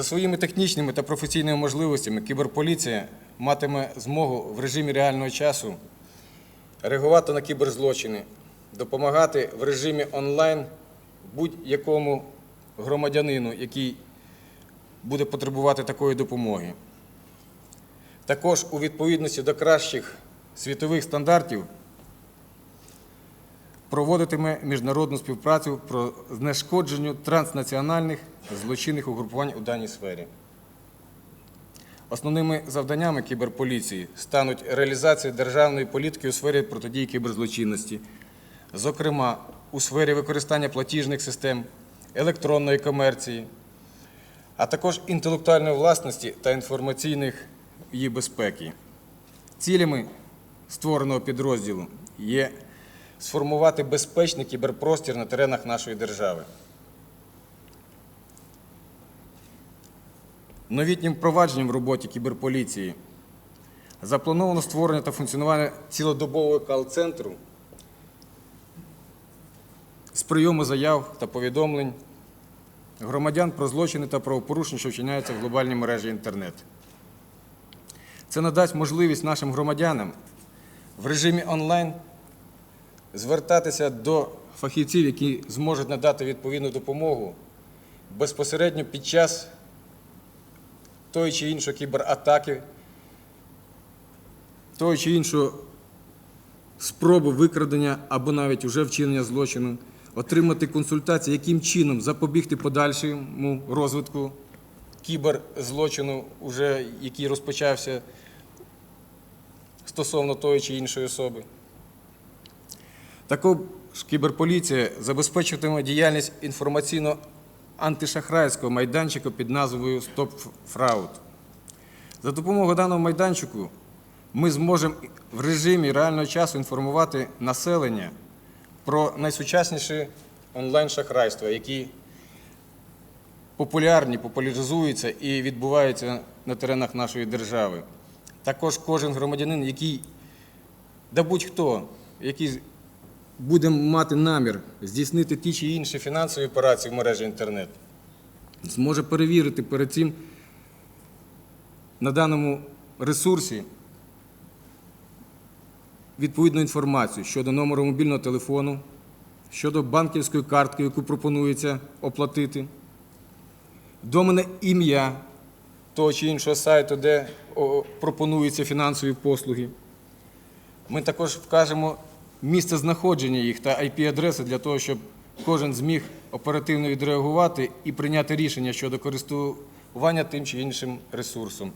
За своїми технічними та професійними можливостями кіберполіція матиме змогу в режимі реального часу реагувати на кіберзлочини, допомагати в режимі онлайн будь-якому громадянину, який буде потребувати такої допомоги. Також у відповідності до кращих світових стандартів проводитиме міжнародну співпрацю про знешкодження транснаціональних злочинних угрупувань у даній сфері. Основними завданнями кіберполіції стануть реалізація державної політики у сфері протидії кіберзлочинності, зокрема у сфері використання платіжних систем, електронної комерції, а також інтелектуальної власності та інформаційних її безпеки. Цілями створеного підрозділу є сформувати безпечний кіберпростір на теренах нашої держави. Новітнім впровадженням в роботі кіберполіції заплановано створення та функціонування цілодобового кал-центру з прийому заяв та повідомлень громадян про злочини та правопорушення, що вчиняються в глобальній мережі інтернет. Це надасть можливість нашим громадянам в режимі онлайн звертатися до фахівців, які зможуть надати відповідну допомогу безпосередньо під час тої чи іншої кібератаки, тої чи іншої спроби викрадення або навіть уже вчинення злочину, отримати консультації, яким чином запобігти подальшому розвитку кіберзлочину, який розпочався стосовно тої чи іншої особи. Також кіберполіція забезпечуватиме діяльність інформаційно-антишахрайського майданчика під назвою Стоп. За допомогою даного майданчику ми зможемо в режимі реального часу інформувати населення про найсучасніші онлайн-шахрайства, які популярні, популяризуються і відбуваються на теренах нашої держави. Також кожен громадянин, який, да будь-хто, який буде мати намір здійснити ті чи інші фінансові операції в мережі інтернет, зможе перевірити перед цим на даному ресурсі відповідну інформацію щодо номеру мобільного телефону, щодо банківської картки, яку пропонується оплатити, домене ім'я того чи іншого сайту, де пропонуються фінансові послуги. Ми також вкажемо місце знаходження їх та IP-адреси для того, щоб кожен зміг оперативно відреагувати і прийняти рішення щодо користування тим чи іншим ресурсом.